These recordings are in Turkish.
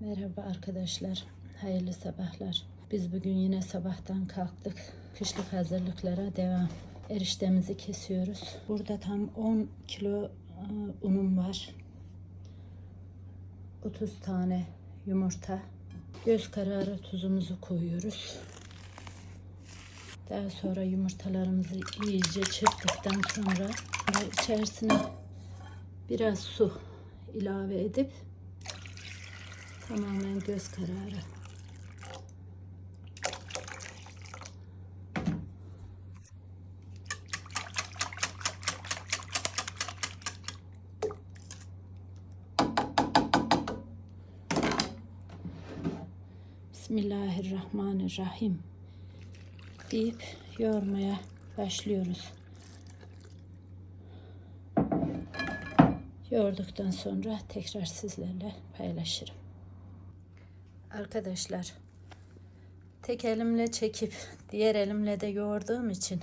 Merhaba arkadaşlar. Hayırlı sabahlar. Biz bugün yine sabahtan kalktık. Kışlık hazırlıklara devam. Eriştemizi kesiyoruz. Burada tam 10 kilo e, unum var. 30 tane yumurta. Göz kararı tuzumuzu koyuyoruz. Daha sonra yumurtalarımızı iyice çırptıktan sonra içerisine biraz su ilave edip tamamen göz kararı Bismillahirrahmanirrahim deyip yoğurmaya başlıyoruz. Yoğurduktan sonra tekrar sizlerle paylaşırım. Arkadaşlar tek elimle çekip diğer elimle de yoğurduğum için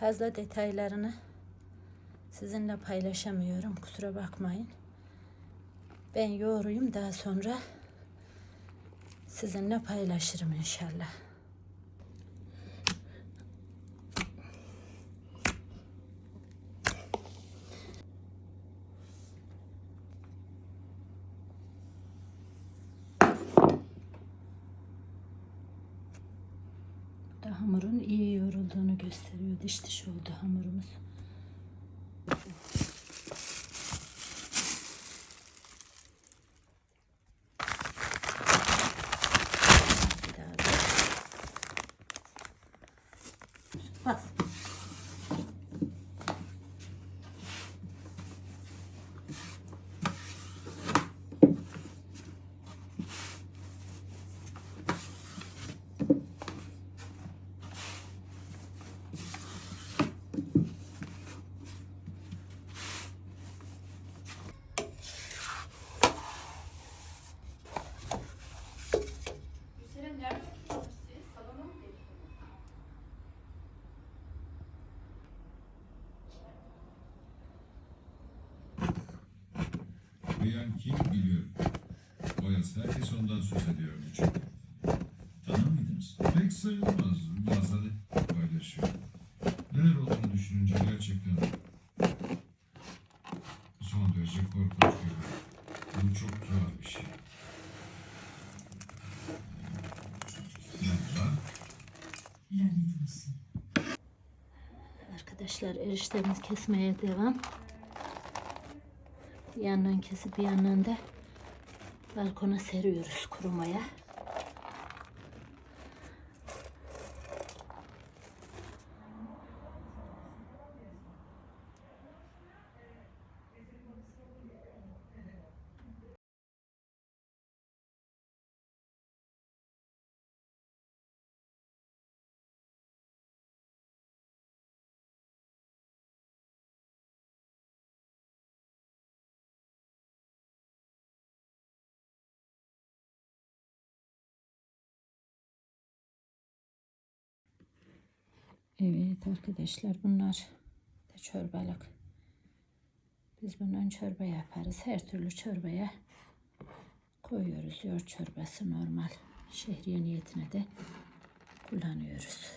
fazla detaylarını sizinle paylaşamıyorum. Kusura bakmayın. Ben yoğuruyum daha sonra sizinle paylaşırım inşallah. Hamurun iyi yoğrulduğunu gösteriyor. Diş diş oldu hamurumuz. Bir daha bir. Bas. Duyan kim biliyor. O yaz herkes ondan söz ediyordu çünkü. Tanır mıydınız? Pek sayılmaz. Bazıları paylaşıyor. Neler olduğunu düşününce gerçekten son derece korkunç geliyor. Bu çok tuhaf bir şey. Arkadaşlar eriştemiz kesmeye devam. Bir yandan kesip bir yandan da balkona seriyoruz kurumaya. Evet arkadaşlar bunlar da çorbalık. Biz bundan çorba yaparız. Her türlü çorbaya koyuyoruz. Yoğurt çorbası normal. Şehriye niyetine de kullanıyoruz.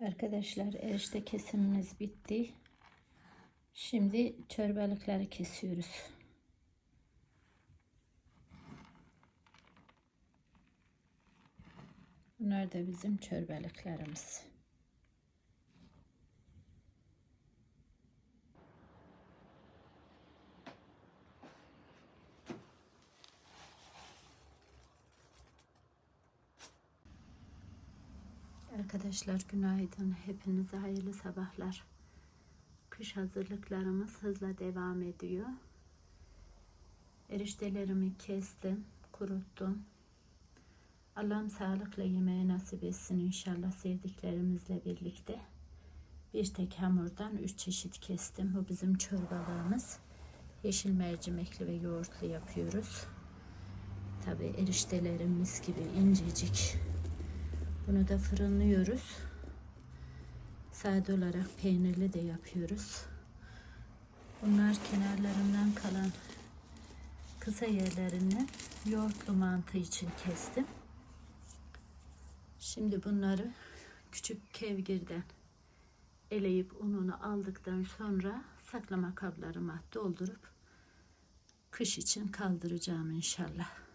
Arkadaşlar erişte kesimimiz bitti. Şimdi çorbalıkları kesiyoruz. Bunlar da bizim çorbalıklarımız. Arkadaşlar günaydın. Hepinize hayırlı sabahlar. Kış hazırlıklarımız hızla devam ediyor. Eriştelerimi kestim, kuruttum. Allah'ım sağlıkla yemeği nasip etsin inşallah sevdiklerimizle birlikte. Bir tek hamurdan üç çeşit kestim. Bu bizim çorbalarımız. Yeşil mercimekli ve yoğurtlu yapıyoruz. Tabi eriştelerimiz gibi incecik. Bunu da fırınlıyoruz. Sade olarak peynirli de yapıyoruz. Bunlar kenarlarından kalan kısa yerlerini yoğurtlu mantı için kestim. Şimdi bunları küçük kevgirden eleyip ununu aldıktan sonra saklama kablarıma doldurup kış için kaldıracağım inşallah.